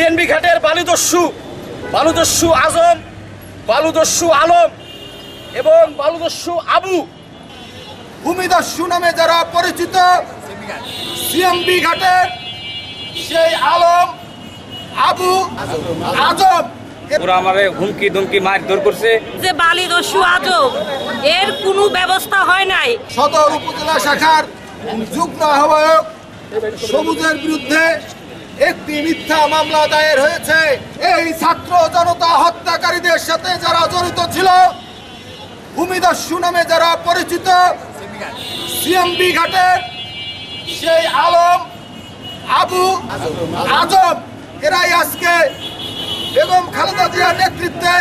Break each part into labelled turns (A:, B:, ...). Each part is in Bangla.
A: সিএনবি ঘাটের বালুদস্যু বালুদস্যু আজম বালুদস্যু আলম এবং বালুদস্যু আবু।
B: ভূমিদস্যু নামে যারা পরিচিত সিএমবি ঘাটের সেই আলম আবু আজম।
C: ওরা আমারে হুমকি ধুমকি মার দৌড় করছে।
D: যে বালি দস্যু আজব এর কোনো ব্যবস্থা হয় নাই।
B: সদর উপজেলা শাখার যুগ্ম আহ্বায়ক সবুজের বিরুদ্ধে একটি মিথ্যা মামলা দায়ের হয়েছে। এই ছাত্র জনতা হত্যাকারীদের সাথে যারা জড়িত ছিল ভূমিদস্যু নামে যারা পরিচিত, সিএমবি ঘাটের সেই আলম, আবু আজম, এরাই আজকে বেগম খালেদা জিয়ার নেতৃত্বে,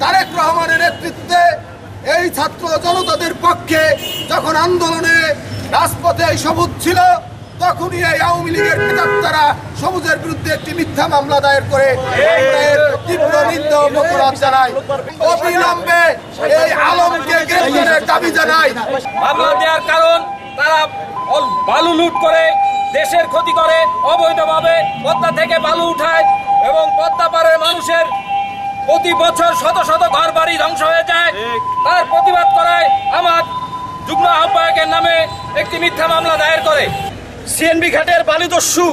B: তারেক রহমানের নেতৃত্বে এই ছাত্র জনতাদের পক্ষে যখন আন্দোলনে রাজপথে সবুজ ছিল নেতারা সবুজের বিরুদ্ধে একটি মিথ্যা মামলা দায়ের করে তীব্র দাবি জানাই
C: মামলা দেওয়ার কারণ তারা বালু লুট করে, দেশের ক্ষতি করে, অবৈধভাবে পদ্মা থেকে বালু উঠায় এবং পদ্মা পাড়ের মানুষের প্রতি বছর শত শত ঘর বাড়ি ধ্বংস হয়ে যায়। তার প্রতিবাদ করায় আমার যুগ্ম আহ্বায়কের নামে একটি মিথ্যা মামলা দায়ের করে।
A: সিএনবি ঘাটের বালুদস্যু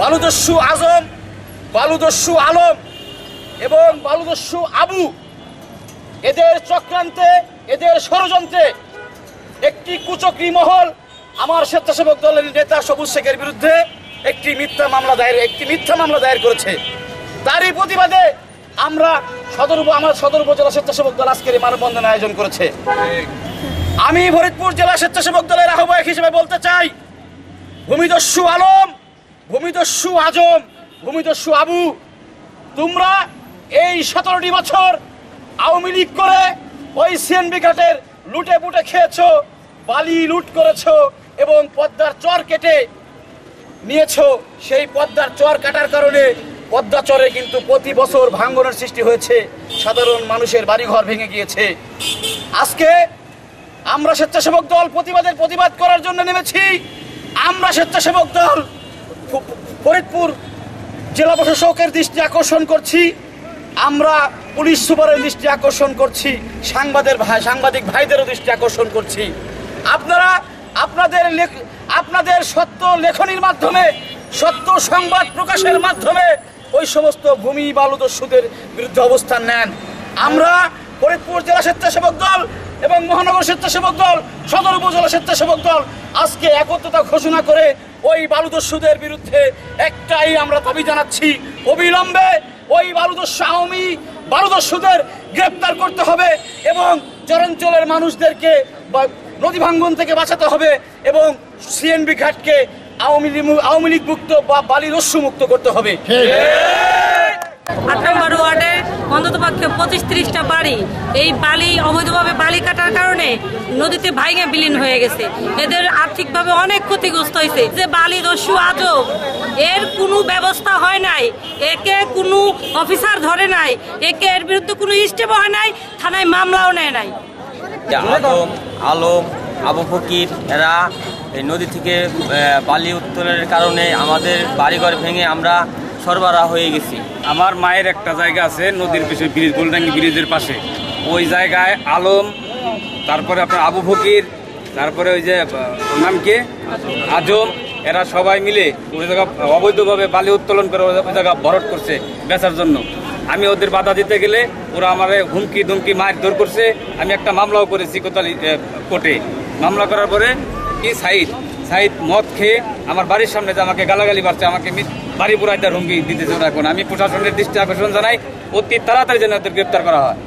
A: বালুদস্যু আজম, বালুদস্যু আলম এবং বালুদস্যু আবু। এদের চক্রান্তে, এদের ষড়যন্ত্রে একটি কুচক্রী মহল আমার স্বেচ্ছাসেবক দলের নেতা সবুজ শেখের বিরুদ্ধে একটি মিথ্যা মামলা দায়ের, একটি মিথ্যা মামলা দায়ের করেছে। তারই প্রতিবাদে আমরা সদর আমার সদর উপজেলা স্বেচ্ছাসেবক দল আজকের এই মানববন্ধন আয়োজন করেছে। আমি ফরিদপুর জেলা স্বেচ্ছাসেবক দলের আহ্বায়ক হিসেবে বলতে চাই ভূমিদস্যু আলম, ভূমিদস্যু আজম, ভূমিদস্যু আবু, তোমরা এই সতেরোটি বছর আওয়ামী লীগ করে ওই সিএনবি ঘাটের লুটে পুটে খেয়েছ, বালি লুট করেছ এবং পদ্মার চর কেটে নিয়েছ। সেই পদ্মার চর কাটার কারণে পদ্মা চরে কিন্তু প্রতি বছর ভাঙ্গনের সৃষ্টি হয়েছে। সাধারণ মানুষের বাড়িঘর ভেঙে গিয়েছে। আজকে আমরা স্বেচ্ছাসেবক দল প্রতিবাদের প্রতিবাদ করার জন্য নেমেছি। আমরা স্বেচ্ছাসেবক দল ফরিদপুর জেলা প্রশাসকের দৃষ্টি আকর্ষণ করছি, আমরা পুলিশ সুপারের দৃষ্টি আকর্ষণ করছি, সাংবাদের ভাই সাংবাদিক ভাইদেরও দৃষ্টি আকর্ষণ করছি। আপনারা আপনাদের আপনাদের সত্য লেখনির মাধ্যমে, সত্য সংবাদ প্রকাশের মাধ্যমে ওই সমস্ত ভূমি বালুদস্যুদের বিরুদ্ধে অবস্থান নেন। আমরা ফরিদপুর জেলা স্বেচ্ছাসেবক দল এবং মহানগর স্বেচ্ছাসেবক দল সদর উপজেলা স্বেচ্ছাসেবক দল আজকে একত্রতা ঘোষণা করে ওই বালুদস্যুদের বিরুদ্ধে একটাই আমরা দাবি জানাচ্ছি। অবিলম্বে ওই বালুদস্যু আওয়ামী বালুদস্যুদের গ্রেপ্তার করতে হবে এবং চরাঞ্চলের মানুষদেরকে বা- নদী ভাঙ্গন থেকে বাঁচাতে হবে এবং সিএনবি ঘাটকে আওয়ামী লীগ আওয়ামী লীগ মুক্ত বা বালিদস্যু মুক্ত করতে হবে।
D: আট নম্বর ওয়ার্ডে অন্তত পক্ষে পঁচিশ ত্রিশটা বাড়ি এই বালি, অবৈধভাবে বালি কাটার কারণে নদীতে ভাইঙে বিলীন হয়ে গেছে। এদের আর্থিকভাবে অনেক ক্ষতিগ্রস্ত হয়েছে। যে বালি দস্যু আজব এর কোনো ব্যবস্থা হয় নাই, একে কোনো অফিসার ধরে নাই, একে এর বিরুদ্ধে কোনো স্টেপও হয় নাই, থানায় মামলাও নেয় নাই।
E: যে আদম আলম, আবু ফকির, এরা এই নদী থেকে বালি উত্তোলনের কারণে আমাদের বাড়িঘর ভেঙে আমরা সরবরাহ হয়ে গেছি।
C: আমার মায়ের একটা জায়গা আছে, নদীর পিছনে ব্রিজ, গোলডাঙ্গি ব্রিজের পাশে। ওই জায়গায় আলম, তারপরে আপনার আবু ফকির, তারপরে ওই যে নাম কি? আজম। এরা সবাই মিলে ওই জায়গা অবৈধভাবে বালি উত্তোলন করে ওই জায়গা ভরট করছে বেচার জন্য। আমি ওদের বাধা দিতে গেলে ওরা আমার হুমকি ধুমকি মার দৌড় করছে। আমি একটা মামলাও করেছি কোতালি কোর্টে। মামলা করার পরে কি, সাইদ? সাইদ মদ খেয়ে আমার বাড়ির সামনে যে আমাকে গালাগালি মারছে, আমাকে বাড়ি পুরাইতে হুমকি দিতেছে ওরা এখন। আমি প্রশাসনের দৃষ্টি আকর্ষণ জানাই, অতি তাড়াতাড়ি যেন গ্রেপ্তার করা হয়।